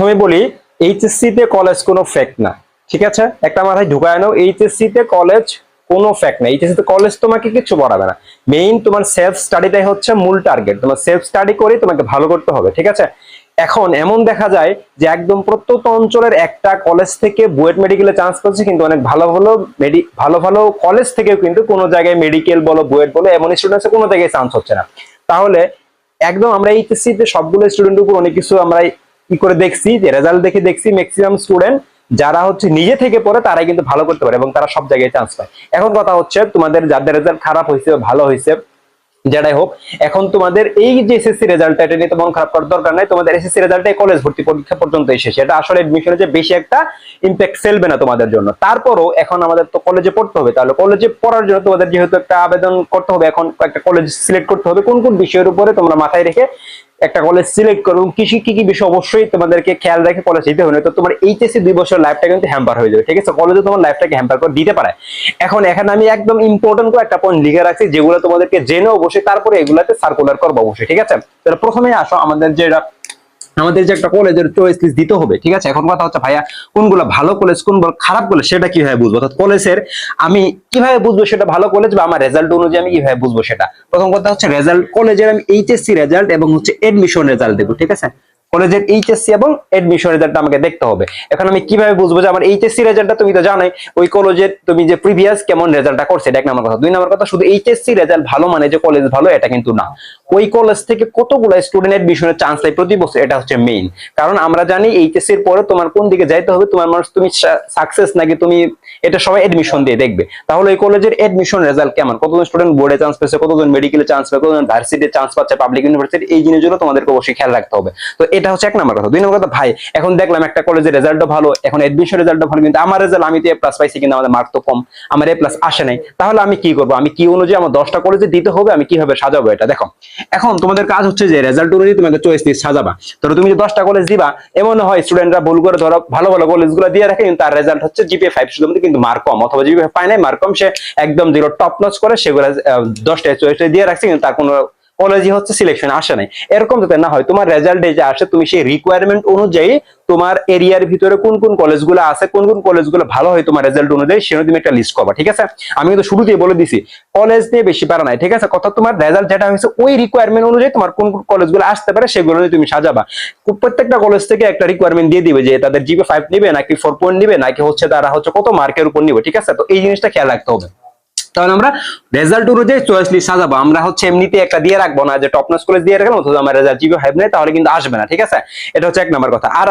প্রথমে বলি এইচএসসি তে কলেজ কোনো ফ্যাক্ট না, ঠিক আছে? একটা মাথায় ঢুকায় নাও এইচএসসি তে কলেজ কোনো ফ্যাক্ট না। এইচএসসি তে কলেজ তোমাকে কিছু পড়াবে না। মেইন তোমার সেলফ স্টাডিটাই হচ্ছে মূল টার্গেট তোমার সেলফ স্টাডি করে তোমাকে ভালো করতে হবে, ঠিক আছে? এখন এমন দেখা যায় যে একদম প্রত্যন্ত অঞ্চলের একটা কলেজ থেকে বুয়েট মেডিকেলে চান্স পাচ্ছে কিন্তু অনেক ভালো ভালো মেডি ভালো ভালো কলেজ থেকেও কিন্তু কোনো জায়গায় মেডিকেল বলো, বুয়েট বলো, এমন স্টুডেন্টস কোনো জায়গায় চান্স হচ্ছে না। তাহলে একদম আমরা এইচএসসি তে সবগুলো স্টুডেন্টের উপর অনেক কিছু আমরা কি করে দেখছি? যে রেজাল্ট দেখে দেখছি ম্যাক্সিমাম স্টুডেন্ট যারা হচ্ছে নিজে থেকে পড়ে, তারাই কিন্তু ভালো করতে পারে এবং তারা সব জায়গায় চান্স পায়। এখন কথা হচ্ছে, তোমাদের যাদের রেজাল্ট খারাপ হয়েছে ভালো হয়েছে যেটাই হোক, এখন তোমাদের এই যে এসএসসি রেজাল্টটা এটা নিয়ে তোমার খারাপ করার দরকার নাই। তোমাদের এসএসসি রেজাল্টে কলেজ ভর্তি পরীক্ষা পর্যন্ত এসেছে এটা আসলে এডমিশনে যে বেশি একটা ইম্প্যাক্ট ফেলবে না তোমাদের জন্য। তারপরও এখন আমাদের তো কলেজে পড়তে হবে। তাহলে কলেজে পড়ার জন্য তোমাদের যেহেতু একটা আবেদন করতে হবে, এখন একটা কলেজ সিলেক্ট করতে হবে, কোন কোন বিষয়ের উপরে তোমরা মাথায় রেখে একটা কলেজ সিলেক্ট করো কৃষি কি কি বিষয় অবশ্যই তোমাদেরকে খেয়াল রেখে কলেজ যেতে হবে তো তোমার এইচএসসি দুই বছর লাইফটা কিন্তু হ্যাম্পার হয়ে যাবে, ঠিক আছে? কলেজে তোমার লাইফটাকে হ্যাম্পার করে দিতে পারে। এখন এখানে আমি একদম ইম্পর্টেন্ট করে একটা পয়েন্ট লিখে রাখছি, যেগুলো তোমাদেরকে জেনে অবশ্যই তারপরে এগুলাতে সার্কুলার করব অবশ্যই, ঠিক আছে? তাহলে প্রথমে আসো আমাদের যেটা আমাদের যে একটা কলেজের চয়েস লিস্ট দিতে হবে, ঠিক আছে? এখন কথা হচ্ছে, ভাইয়া, কোনগুলো ভালো কলেজ কোনগুলো খারাপ কলেজ সেটা কীভাবে বুঝব? অর্থাৎ কলেজের আমি কীভাবে বুঝব সেটা ভালো কলেজ বা আমার রেজাল্ট অনুযায়ী আমি কীভাবে বুঝব সেটা? প্রথম কথা হচ্ছে রেজাল্ট কলেজের আমি এইচএসসি রেজাল্ট এবং হচ্ছে এডমিশন রেজাল্ট দেবো, ঠিক আছে? কলেজের এইচএসসি এবং এডমিশন রেজাল্ট আমাকে দেখতে হবে। এখন আমি কীভাবে বুঝব যে আমার এইচএসসি রেজাল্টটা তুমি তো জানোই, ওই কলেজের তুমি যে প্রিভিয়াস কেমন রেজাল্টটা করছে, এটা এক নম্বর কথা। দুই নম্বর কথা, শুধু এইচএসসি রেজাল্ট ভালো মানে যে কলেজ ভালো, এটা কিন্তু না। ওই কলেজ থেকে কতগুলো স্টুডেন্ট এডমিশনের চান্স পায় প্রতি বছর, এটা হচ্ছে মেইন কারণ আমরা জানি এইচএসসি এর পরে তোমার কোন দিকে যাইতে হবে, তোমার মানুষ তুমি সাকসেস নাকি তুমি এটা সবাই এডমিশন দিয়ে দেখবে। তাহলে ওই কলেজের এডমিশন রেজাল্ট কেমন? কতজন স্টুডেন্ট বোর্ডে চান্স পেয়েছে, কতজন মেডিকেলে চান্স পায় কতজন ভার্সিটিতে চান্স পাচ্ছে পাবলিক ইউনিভার্সিটি এই জিনিসগুলো তোমাদেরকে অবশ্যই খেয়াল রাখতে হবে। তো এটা হচ্ছে এক নম্বর কথা। দুই নম্বর কথা, ভাই, এখন দেখলাম একটা কলেজের রেজাল্টও ভালো, এখন এডমিশন রেজাল্টও ভালো, কিন্তু আমার রেজাল্ট আমি তো এ প্লাস পাইছি, কিন্তু আমাদের মার্ক তো কম, আমার এ প্লাস আসে নাই। তাহলে আমি কি করব? আমি কি অনুযায়ী আমার দশটা কলেজে দিতে হবে, আমি কীভাবে সাজাবো এটা? দেখো, এখন তোমাদের কাজ হচ্ছে যে রেজাল্ট অনুযায়ী তোমাকে চয়েস লিস্ট সাজাবা। ধরো তুমি যে দশটা কলেজ দিবা, এমন হয় স্টুডেন্টরা ভুল করে ধরো ভালো ভালো কলেজগুলো দিয়ে রাখে, কিন্তু তার রেজাল্ট হচ্ছে জিপিএ ফাইভ শুধুমাত্র কিন্তু মার্ক কম, অথবা জিপিএ পায় নাই মার্ক কম, সে একদম জিরো টপ নচ করে সেগুলো দশটায় চয়েস দিয়ে রাখছে, কিন্তু তার কোনো কলেজই হচ্ছে সিলেকশন আসে নাই। এরকম যাতে না হয়, তোমার রেজাল্টে যে আসে, তুমি সেই রিকোয়ারমেন্ট অনুযায়ী তোমার এরিয়ার ভিতরে কোন কোন কলেজগুলো আছে, কোন কোন কলেজগুলো ভালো হয় তোমার রেজাল্ট অনুযায়ী সেটা তুমি একটা লিস্ট করবা, ঠিক আছে? আমি কিন্তু শুরুতেই বলে দিছি কলেজ নিয়ে বেশি পারা নাই, ঠিক আছে? কথা তোমার রেজাল্ট যেটা হয়েছে, ওই রিকোয়ারমেন্ট অনুযায়ী তোমার কোন কোন কলেজগুলো আসতে পারে, সেগুলো তুমি সাজাবা। প্রত্যেকটা কলেজ থেকে একটা রিকোয়ারমেন্ট দিয়ে দিবে যে তাদের জিপি ফাইভ নিবে, নাকি ফোর পয়েন্ট নিবে, নাকি হচ্ছে তারা হচ্ছে কত মার্কের উপর নিবে, ঠিক আছে? তো এই জিনিসটা খেয়াল রাখতে হবে। তাহলে আমরা রেজাল্ট অনুযায়ী চয়েস লিস্ট সাজাবো। আমরা হচ্ছে এমনিতে একটা দিয়ে রাখব না যে টপ নস কলেজ দিয়ে রাখলাম অথবা আমার রেজাল্ট জিবি হাইব নেই, তাহলে কিন্তু আসবে না, ঠিক আছে? এটা হচ্ছে এক নম্বর কথা। আর